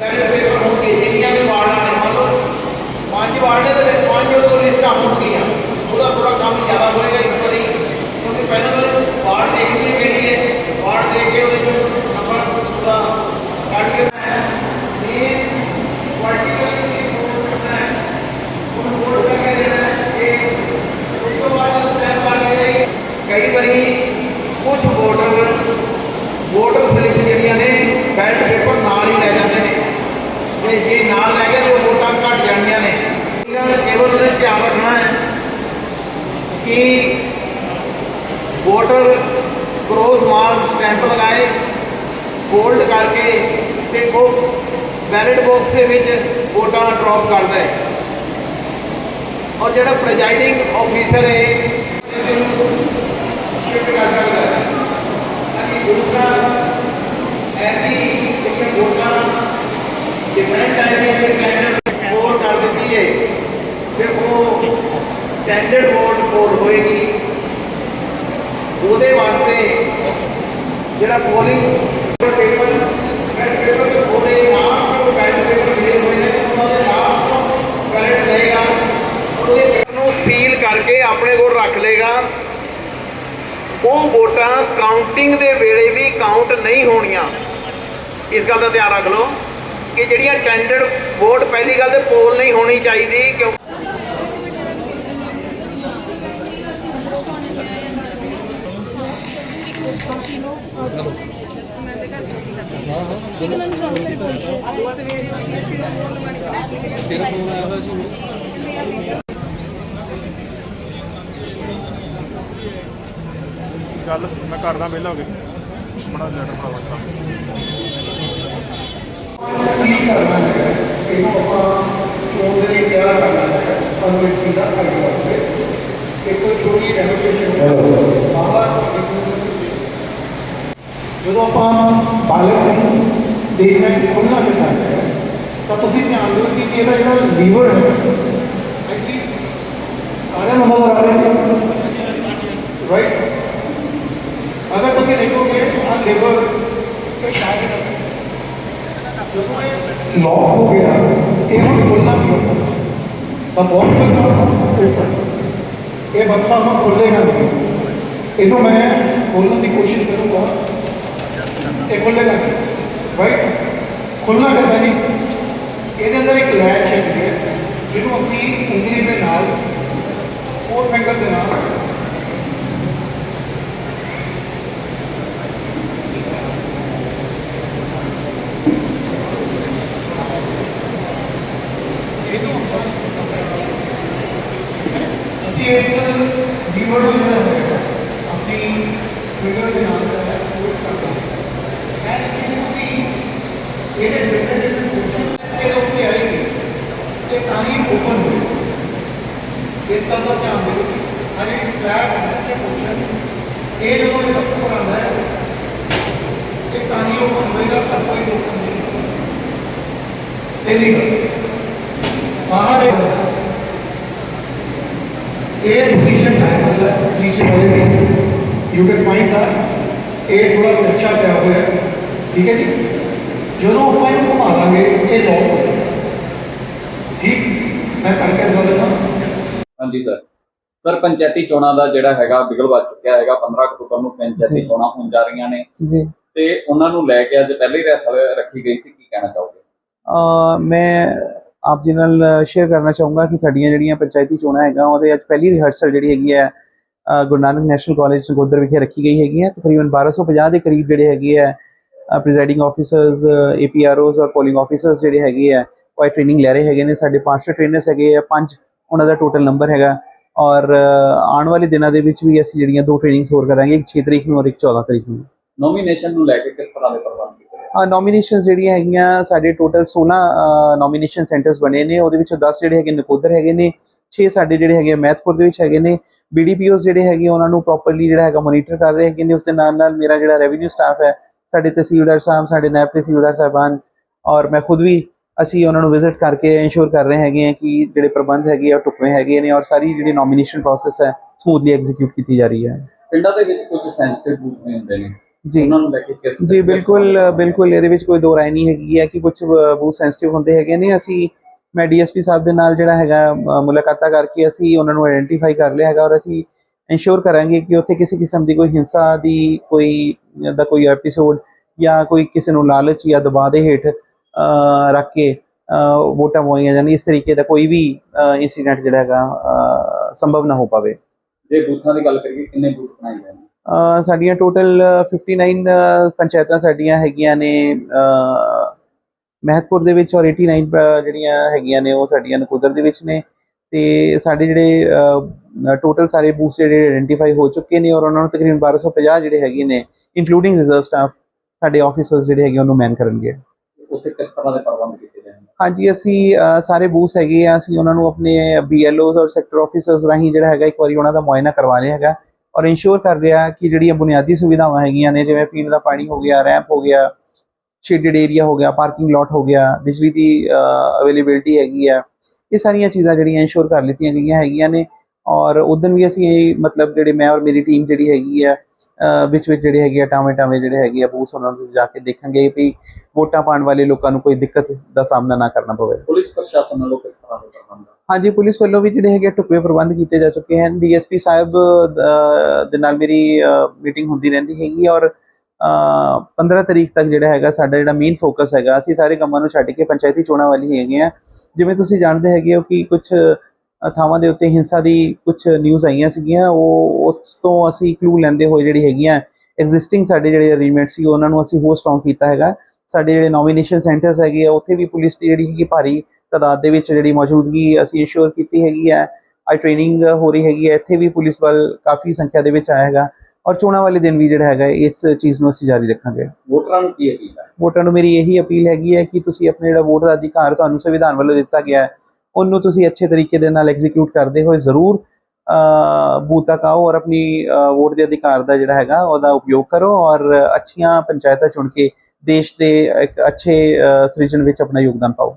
त्यावेळेस पेपर होऊन गेले त्यांनी आम्ही वाढणार नाही म्हणून माझी वाढले तर माझी वगैरे काम होऊन गेली ਧਿਆਨ ਰੱਖਣਾ ਹੈ ਕਿ ਵੋਟਰ ਕ੍ਰੋਸ ਮਾਰਕ ਸਟੈਂਪ ਲਗਾਏ, ਫੋਲਡ ਕਰਕੇ ਤੇ ਉਹ ਬੈਲਟ ਬਾਕਸ ਦੇ ਵਿੱਚ ਵੋਟਾਂ ਡ੍ਰੌਪ ਕਰਦਾ ਹੈ। ਔਰ ਜਿਹੜਾ ਪ੍ਰੈਜ਼ਾਈਡਿੰਗ ਆਫੀਸਰ ਹੈ ਸ਼ਿਫਟ ਕਰ ਸਕਦਾ ਹੈ। ਅਸੀਂ ਦੂਸਰਾ ਐਸੀ ਜਿਹੜੀਆਂ ਵੋਟਾਂ ਡਿਫਰੈਂਟ ਟਾਈਪ ਦੀਆਂ ਤੇ ਕੈਂਡੀਡੇਟ ਫੋਰ ਕਰ ਦਿੱਤੀ ਹੈ ਤੇ ਉਹ ਸਟੈਂਡਰਡ ਵੋਟ ਕੋਡ ਹੋਏਗੀ। ਉਹਦੇ ਵਾਸਤੇ ਜਿਹੜਾ ਪੋਲਿੰਗ ਪੇਪਰ ਬੈਲਟ ਪੇਪਰ ਤੇ ਉਹਦੇ ਨਾਮ ਤੋਂ ਬੈਲਟ ਪੇਪਰ ਮਿਲੇ ਹੋਏ ਨੇ, ਉਹਨਾਂ ਦੇ ਨਾਮ ਤੋਂ ਬੈਲਟ ਲਏਗਾ। ਉਹਦੇ ਨੂੰ ਸੀਲ ਕਰਕੇ ਆਪਣੇ ਕੋਲ ਰੱਖ ਲਏਗਾ। ਉਹ ਵੋਟਾਂ ਕਾਊਂਟਿੰਗ ਦੇ ਵੇਲੇ ਵੀ ਕਾਊਂਟ ਨਹੀਂ ਹੋਣੀਆਂ। ਇਸ ਗੱਲ ਦਾ ਧਿਆਨ ਰੱਖ ਲਓ ਕਿ ਜਿਹੜੀਆਂ ਟੈਂਡਰ ਵੋਟ ਪਹਿਲੀ ਗੱਲ ਤੇ ਪੋਲ ਨਹੀਂ ਹੋਣੀ ਚਾਹੀਦੀ ਕਿਉਂ ਚੱਲ ਮੈਂ ਕਰਦਾ ਵਿਹਲਾ ਹੋ ਕੇ ਬੜਾ ਲੈਟਰ ਪੜਾ ਲੱਗਾ ਕੀ ਕਰਨਾ ਹੈ ਇਹਨੂੰ ਆਪਾਂ ਚੋਣ ਦੇ ਲਈ ਤਿਆਰ ਕਰਨਾ ਹੈ ਕਮੇਟੀ ਦਾ ਅਗਲਾ ਹੋਵੇ ਇੱਕ ਛੋਟੀ ਡੈਮੋਸਟ੍ਰੇਸ਼ਨ ਬਾਬਾ ਜਦੋਂ ਆਪਾਂ ਬਾਲਕ ਨੂੰ ਦੇਖਣਾ ਕਿ ਹੈ ਤਾਂ ਤੁਸੀਂ ਧਿਆਨ ਦਿਓ ਕਿ ਇਹਦਾ ਜਿਹੜਾ ਲੀਵਰ ਹੈ ਐਕਚੁਅਲੀ ਸਾਰਿਆਂ ਨੂੰ ਨਜ਼ਰ ਆ ਰਿਹਾ ਹੈ ਰਾਈਟ ਅਗਰ ਤੁਸੀਂ ਦੇਖੋਗੇ ਆ ਲੀਵਰ ਇਹ ਸ਼ਾਇਦ ਜਦੋਂ ਇਹ ਲੌਕ ਹੋ ਗਿਆ ਇਹ ਹੁਣ ਖੁੱਲਣਾ ਨਹੀਂ ਹੁੰਦਾ ਤਾਂ ਬਹੁਤ ਖੁੱਲਣਾ ਇਹ ਬਕਸਾ ਹੁਣ ਖੁੱਲੇਗਾ ਨਹੀਂ ਇਹਨੂੰ ਮੈਂ ਖੋਲਣ ਦੀ ਕੋਸ਼ਿਸ਼ ਕਰੂੰਗਾ ਇਹ ਖੁੱਲੇਗਾ ਨਹੀਂ ਰਾਈਟ ਖੁੱਲਣਾ ਕਰਦਾ ਨਹੀਂ ਇਹਦੇ ਅੰਦਰ ਇੱਕ ਲੈਚ ਹੈਗੀ ਹੈ ਜਿਹਨੂੰ ਅਸੀਂ ਉਂਗਲੀ ਦੇ ਨਾਲ ਫੋਰ ਫਿੰਗਰ ਦੇ ਨਾਲ ਇਹਨੂੰ ਅਸੀਂ ਇਸ ਲੀਵਰ ਨੂੰ ਜਿਹੜਾ ਹੈ, ਆਪਣੀ ਫਿੰਗਰ ਦੇ ਨਾਲ ਜਿਹੜਾ ਹੈ ਪੁਸ਼ ਕਰਦੇ ਹਾਂ ਐਂਡ ਯੂ ਕੈਨ ਸੀ ਇਹਦੇ ਡਿਫਰੈਂਟ ਡਿਫਰੈਂਟ ਪੋਰਸ਼ਨ ਇਹਦੇ ਉੱਤੇ ਆਏਗੀ ਇਹ ਤਾਂ ਹੀ ਓਪਨ ਹੋਏਗਾ ਇਸ ਗੱਲ ਦਾ ਧਿਆਨ ਦਿਓ ਆ ਜਿਹੜੀ ਫਲੈਟ ਹੈ ਇਹ ਪੋਰਸ਼ਨ ਇਹ ਜਦੋਂ ਇਹ ਉੱਪਰ ਆਉਂਦਾ ਹੈ ਇਹ ਤਾਂ ਹੀ ਓਪਨ ਹੋਏਗਾ ਪਰ ਕੋਈ ਓਪਨ ਨਹੀਂ ਹੋਏਗਾ ਇਹ ਨਹੀਂ ਬਾਹਰ ਇਹ ਪੋਜੀਸ਼ਨ ਹੈ ਮਤਲਬ ਨੀਚੇ ਦੀ ਯੂ ਕੈਨ ਫਾਈਂਡ that ਇਹ ਥੋੜਾ ਅੱਛਾ ਪਿਆ ਹੋਇਆ ਠੀਕ ਹੈ ਜੀ ਜਦੋਂ ਆਪਾਂ ਇਹਨੂੰ ਘੁਮਾ ਦਾਂਗੇ ਇਹ ਲੌਕ ਹੋ ਠੀਕ ਮੈਂ ਕਰਕੇ ਦਿਖਾ ਦਿੰਦਾ ਹਾਂਜੀ ਸਰ ਸਰ ਪੰਚਾਇਤੀ ਚੋਣਾਂ ਦਾ ਜਿਹੜਾ ਹੈਗਾ ਬਿਗਲ ਵੱਜ ਚੁੱਕਿਆ ਹੈਗਾ 15 ਅਕਤੂਬਰ ਨੂੰ ਪੰਚਾਇਤੀ। ਚੋਣਾਂ ਹੋਣ ਜਾ ਰਹੀਆਂ ਨੇ। ਜੀ। ਤੇ ਉਹਨਾਂ ਨੂੰ ਲੈ ਕੇ ਅੱਜ ਪਹਿਲੀ ਰੈਸਲ ਰੱਖੀ ਗਈ ਸੀ, ਕੀ ਕਹਿਣਾ ਚਾਹੋਗੇ? ਮੈਂ ਆਪ ਜੀ ਨਾਲ ਸ਼ੇਅਰ ਕਰਨਾ ਚਾਹੂੰਗਾ ਕਿ ਸਾਡੀਆਂ ਜਿਹੜੀਆਂ ਪੰਚਾਇਤੀ ਚੋਣਾਂ ਹੈਗਾ ਉਹਦੇ ਅੱਜ ਪਹਿਲੀ ਰਿਹਰਸਲ ਜਿਹੜੀ ਹੈਗੀ ਹੈ ਗੁਰੂ ਨਾਨਕ ਨੈਸ਼ਨਲ ਕਾਲਜ ਨਗੋਦਰ ਵਿਖੇ ਰੱਖੀ ਗਈ ਹੈਗੀ ਹੈ। ਤਕਰੀਬਨ 1250 ਦੇ ਕਰੀਬ ਜਿਹੜੇ ਹੈਗੇ ਹੈ ਪ੍ਰੀਜ਼ਾਈਡਿੰਗ ਆਫੀਸਰਸ ਏਪੀਆਰਓਸ ਔਰ ਪੋਲਿੰਗ ਆਫੀਸਰਸ ਜਿਹੜੇ ਹੈਗੇ ਹੈ, ਉਹ ਟ੍ਰੇਨਿੰਗ ਲੈ ਰਹੇ ਹੈਗੇ ਨੇ। ਸਾਡੇ ਮਾਸਟਰ ਟ੍ਰੇਨਰਸ ਹੈਗੇ ਆ ਪੰਜ ਉਹਨਾਂ ਦਾ ਟੋਟਲ ਨੰਬਰ ਹੈਗਾ। ਔਰ ਆਉਣ ਵਾਲੇ ਦਿਨਾਂ ਦੇ ਵਿੱਚ ਵੀ ਅਸੀਂ ਜਿਹੜੀਆਂ ਦੋ ਟ੍ਰੇਨਿੰਗਸ ਹੋਰ ਕਰਾਂਗੇ, ਇੱਕ 6 ਤਰੀਕ ਨੂੰ ਔਰ ਇੱਕ 14 ਤਰੀਕ ਨੂੰ। ਨੋਮੀਨੇਸ਼ਨ ਨੂੰ ਲੈ ਕੇ ਕਿਸ ਤਰ੍ਹਾਂ ਦੇ ਪ੍ਰਬੰਧ ਕੀਤੇ ਗਏ? ਨੋਮੀਨੇਸ਼ਨਸ ਜਿਹੜੀਆਂ ਹੈਗੀਆਂ ਸਾਡੇ ਟੋਟਲ 16 ਨੋਮੀਨੇਸ਼ਨ ਸੈਂਟਰਸ ਬਣੇ ਨੇ। ਉਹਦੇ ਵਿੱਚੋਂ 10 ਜਿਹੜੇ ਹੈਗੇ ਨਕੋਦਰ ਹੈਗੇ ਨੇ 6 ਸਾਡੇ ਜਿਹੜੇ ਹੈਗੇ ਮਹਿਤਪੁਰ ਦੇ ਵਿੱਚ ਹੈਗੇ ਨੇ। ਬੀਡੀਪੀਓਸ ਜਿਹੜੇ ਹੈਗੇ ਉਹਨਾਂ ਨੂੰ ਪ੍ਰੋਪਰਲੀ ਜਿਹੜਾ ਹੈਗਾ ਮੋਨੀਟਰ ਕਰ ਰਹੇ ਹੈਗੇ ਨੇ। ਉਸ ਦੇ ਨਾਲ ਨਾਲ ਮੇਰਾ ਜਿਹੜਾ ਰੈਵਨਿਊ ਸਟਾਫ ਹੈ ਸਾਡੇ ਤਹਿਸੀਲਦਾਰ ਸਾਹਿਬ ਸਾਡੇ ਨਾਇਬ ਤਹਿਸੀਲਦਾਰ ਸਾਹਿਬਾਨ ਔਰ ਮੈਂ ਖੁਦ ਵੀ ਅਸੀਂ ਉਹਨਾਂ ਨੂੰ ਵਿਜ਼ਿਟ ਕਰਕੇ ਇਨਸ਼ੋਰ ਕਰ ਰਹੇ ਹੈਗੇ ਆ ਕਿ ਜਿਹੜੇ ਪ੍ਰਬੰਧ ਹੈਗੇ ਆ ਢੁਕਵੇਂ ਹੈਗੇ ਨੇ ਔਰ ਸਾਰੀ ਜਿਹੜੀ ਨੋਮੀਨੇਸ਼ਨ ਪ੍ਰੋਸੈਸ ਹੈ ਸਮੂਥਲੀ ਐਗਜ਼ੀਕਿਊਟ ਕੀਤੀ ਜਾ ਰਹੀ ਹੈ। ਪਿੰਡਾਂ ਦੇ ਵਿੱਚ ਕੁਝ ਸੈਂਸਿਟਿਵ ਬੂਥ ਵੀ ਹੁੰਦੇ ਨੇ। ਜੀ। ਉਹਨਾਂ ਨੂੰ ਲੈ ਕੇ ਕਿਸ ਜੀ ਬਿਲਕੁਲ ਬਿਲਕੁਲ ਇਹਦੇ ਵਿੱਚ ਕੋਈ ਦੋ ਰਾਏ ਨਹੀਂ ਹੈਗੀ ਹੈ ਕਿ ਕੁਝ ਬਹੁਤ ਸੈਂਸਿਟਿਵ ਹੁੰਦੇ ਹੈਗੇ ਨੇ। ਅਸੀਂ ਮੈਂ ਡੀਐਸਪੀ ਸਾਹਿਬ ਦੇ ਨਾਲ ਜਿਹੜਾ ਹੈਗਾ ਮੁਲਾਕਾਤਾਂ ਕਰਕੇ ਅਸੀਂ ਉਹਨਾਂ ਨੂੰ ਆਇਡੈਂਟੀਫਾਈ ਕਰ ਲਿਆ ਹੈਗਾ ਔਰ ਅਸੀਂ ਇਨਸ਼ੋਰ ਕਰਾਂਗੇ ਕਿ ਉੱਥੇ ਕਿਸੇ ਕਿਸਮ ਦੀ ਕੋਈ ਹਿੰਸਾ ਦੀ ਕੋਈ ਦਾ ਕੋਈ ਐਪੀਸੋਡ ਜਾਂ ਕੋਈ ਕਿਸੇ ਨੂੰ ਲਾਲਚ ਜਾਂ ਦਬਾਅ ਦੇ ਹੇਠ ਰੱਖ ਕੇ ਵੋਟਾਂ ਮੋਈਆਂ ਜਾਣੀ ਇਸ ਤਰੀਕੇ ਦਾ ਕੋਈ ਵੀ ਇਨਸੀਡੈਂਟ ਜਿਹੜਾ ਹੈਗਾ ਸੰਭਵ ਨਾ ਹੋ ਪਾਵੇ। ਜੇ ਬੂਥਾਂ ਦੀ ਗੱਲ ਕਰੀਏ ਕਿੰਨੇ ਬੂਥ ਬਣਾਏ ਗਏ ਨੇ? ਸਾਡੀਆਂ ਟੋਟਲ 59 ਅ, ਪੰਚਾਇਤਾਂ ਸਾਡੀਆਂ ਹੈਗੀਆਂ ਨੇ ਮਹਿਤਪੁਰ ਦੇ ਵਿੱਚ ਔਰ 89 ਅ, ਜਿਹੜੀਆਂ ਹੈਗੀਆਂ ਨੇ ਉਹ ਸਾਡੀਆਂ ਨਕੋਦਰ ਦੇ ਵਿੱਚ ਨੇ ਤੇ ਸਾਡੇ ਜਿਹੜੇ ਟੋਟਲ ਸਾਰੇ ਬੂਥ ਜਿਹੜੇ ਆਇਡੈਂਟੀਫਾਈ ਹੋ ਚੁੱਕੇ ਨੇ ਔਰ ਉਹਨਾਂ ਨੂੰ ਤਕਰੀਬਨ 1250 ਜਿਹੜੇ ਹੈਗੇ ਨੇ ਇੰਕਲੂਡਿੰਗ ਰਿਜ਼ਰਵ ਸਟਾਫ ਸਾਡੇ ਆਫੀਸਰਸ ਜਿਹੜੇ ਹੈਗੇ ਉਹਨੂੰ ਮੈਨ ਕਰਨਗੇ। ਉੱਥੇ ਕਿਸ ਤਰ੍ਹਾਂ ਦੇ ਪ੍ਰਬੰਧ ਕੀਤੇ ਹਨ ਹਾਂਜੀ ਅਸੀਂ ਸਾਰੇ ਬੂਥ ਹੈਗੇ ਆ ਅਸੀਂ ਉਹਨਾਂ ਨੂੰ ਆਪਣੇ ਬੀਐਲਓਜ਼ ਔਰ ਸੈਕਟਰ ਆਫੀਸਰਸ ਰਾਹੀਂ ਜਿਹੜਾ ਹੈਗਾ ਇੱਕ ਵਾਰੀ ਉਹਨਾਂ ਦਾ ਮੁਆਇਨਾ ਕਰਵਾ ਰਹੇ ਹੈਗਾ। ਔਰ ਇਨਸ਼ੋਰ ਕਰ ਰਿਹਾ ਕਿ ਜਿਹੜੀਆਂ ਬੁਨਿਆਦੀ ਸੁਵਿਧਾਵਾਂ ਹੈਗੀਆਂ ਨੇ, ਜਿਵੇਂ ਪੀਣ ਦਾ ਪਾਣੀ ਹੋ ਗਿਆ ਰੈਂਪ ਹੋ ਗਿਆ ਸ਼ੇਡਡ ਏਰੀਆ ਹੋ ਗਿਆ ਪਾਰਕਿੰਗ ਲਾਟ ਹੋ ਗਿਆ, ਬਿਜਲੀ ਦੀ ਅਵੇਲੇਬਿਲਟੀ ਹੈਗੀ ਆ ਇਹ ਸਾਰੀਆਂ ਚੀਜ਼ਾਂ ਜਿਹੜੀਆਂ ਇਨਸ਼ੋਰ ਕਰ ਲਿੱਤੀਆਂ ਗਈਆਂ ਹੈਗੀਆਂ ਨੇ। ਔਰ ਉਦੋਂ ਵੀ ਅਸੀਂ ਇਹ ਮਤਲਬ ਜਿਹੜੇ ਮੈਂ ਔਰ ਮੇਰੀ ਟੀਮ ਜਿਹੜੀ ਹੈਗੀ ਆ ਵਿੱਚ ਵਿੱਚ ਜਿਹੜੇ ਹੈਗੇ ਆ ਟਾਵੇਂ ਟਾਵੇਂ ਜਿਹੜੇ ਹੈਗੇ ਆ ਬੂਥ ਉਹਨਾਂ ਨੂੰ ਜਾ ਕੇ ਦੇਖਾਂਗੇ ਵੀ ਵੋਟਾਂ ਪਾਉਣ ਵਾਲੇ ਲੋਕਾਂ ਨੂੰ ਕੋਈ ਦਿੱਕਤ ਦਾ ਸਾਹਮਣਾ ਨਾ ਕਰਨਾ ਪਵੇ। ਪੁਲਿਸ ਪ੍ਰਸ਼ਾਸਨ ਵੱਲੋਂ ਕਿਸ ਤਰ੍ਹਾਂ ਦੇ ਪ੍ਰਬੰਧ? ਹਾਂਜੀ ਪੁਲਿਸ ਵੱਲੋਂ ਵੀ ਜਿਹੜੇ ਹੈਗੇ ਟੁਕਵੇ ਪ੍ਰਬੰਧ ਕੀਤੇ ਜਾ ਚੁੱਕੇ ਹਨ। ਡੀਐਸਪੀ ਸਾਹਿਬ ਦੇ ਨਾਲ ਮੇਰੀ ਮੀਟਿੰਗ ਹੁੰਦੀ ਰਹਿੰਦੀ ਹੈਗੀ ਔਰ ਅ, 15 ਤਰੀਕ ਤੱਕ ਜਿਹੜਾ ਹੈਗਾ ਸਾਡਾ ਜਿਹੜਾ ਮੇਨ ਫੋਕਸ ਹੈਗਾ ਅਸੀਂ ਸਾਰੇ ਕੰਮਾਂ ਨੂੰ ਛੱਡ ਕੇ ਪੰਚਾਇਤੀ ਚੋਣਾਂ ਵਾਲੀ ਹੈਗੇ ਆ। ਜਿਵੇਂ ਤੁਸੀਂ ਜਾਣਦੇ ਹੈਗੇ ਹੋ ਕਿ ਕੁਝ ਥਾਵਾਂ ਦੇ ਉੱਤੇ ਹਿੰਸਾ ਦੀ ਕੁਝ ਨਿਊਜ਼ ਆਈਆਂ ਸੀਗੀਆਂ ਉਹ ਉਸ ਤੋਂ ਅਸੀਂ ਕਲੂ ਲੈਂਦੇ ਹੋਏ ਜਿਹੜੀ ਹੈਗੀਆਂ ਐਗਜ਼ਿਸਟਿੰਗ ਸਾਡੇ ਜਿਹੜੇ ਅਰੇਂਜਮੈਂਟ ਸੀ ਉਹਨਾਂ ਨੂੰ ਅਸੀਂ ਹੋਰ ਸਟਰੋਂਗ ਕੀਤਾ ਹੈਗਾ। ਸਾਡੇ ਜਿਹੜੇ ਨੋਮੀਨੇਸ਼ਨ ਸੈਂਟਰਸ ਹੈਗੇ ਆ ਉੱਥੇ ਵੀ ਪੁਲਿਸ ਦੀ ਜਿਹੜੀ ਹੈਗੀ ਭਾਰੀ ਤਾਦਾਦ ਦੇ ਵਿੱਚ ਜਿਹੜੀ ਮੌਜੂਦਗੀ ਅਸੀਂ ਇੰਸ਼ੋਰ ਕੀਤੀ ਹੈਗੀ ਹੈ ਆ ਟ੍ਰੇਨਿੰਗ ਹੋ ਰਹੀ ਹੈਗੀ ਹੈ ਇੱਥੇ ਵੀ ਪੁਲਿਸ ਵੱਲ ਕਾਫੀ ਸੰਖਿਆ ਦੇ ਵਿੱਚ ਆਇਆ ਹੈਗਾ ਔਰ ਚੋਣਾਂ ਵਾਲੇ ਦਿਨ ਵੀ ਜਿਹੜਾ ਹੈਗਾ ਇਸ ਚੀਜ਼ ਨੂੰ ਅਸੀਂ ਜਾਰੀ ਰੱਖਾਂਗੇ। ਵੋਟਰਾਂ ਨੂੰ ਕੀ ਅਪੀਲ ਹੈ? ਵੋਟਰਾਂ ਨੂੰ ਮੇਰੀ ਇਹੀ ਅਪੀਲ ਹੈਗੀ ਹੈ ਕਿ ਤੁਸੀਂ ਆਪਣੇ ਜਿਹੜਾ ਵੋਟ ਦਾ ਅਧਿਕਾਰ ਤੁਹਾਨੂੰ ਸੰਵਿਧਾਨ ਵੱਲੋਂ ਦਿੱਤਾ ਗਿਆ ਹੈ ਉਹਨੂੰ ਤੁਸੀਂ ਅੱਛੇ ਤਰੀਕੇ ਦੇ ਨਾਲ ਐਗਜ਼ੀਕਿਊਟ ਕਰਦੇ ਹੋਏ ਜ਼ਰੂਰ ਅ, ਬੂਥ ਤੱਕ ਆਓ ਔਰ ਆਪਣੀ ਵੋਟ ਦੇ ਅਧਿਕਾਰ ਦਾ ਜਿਹੜਾ ਹੈਗਾ ਉਹਦਾ ਉਪਯੋਗ ਕਰੋ ਔਰ ਅੱਛੀਆਂ ਪੰਚਾਇਤਾਂ ਚੁਣ ਕੇ ਦੇਸ਼ ਦੇ ਇੱਕ ਅੱਛੇ ਅ, ਵਿੱਚ ਆਪਣਾ ਯੋਗਦਾਨ ਪਾਓ।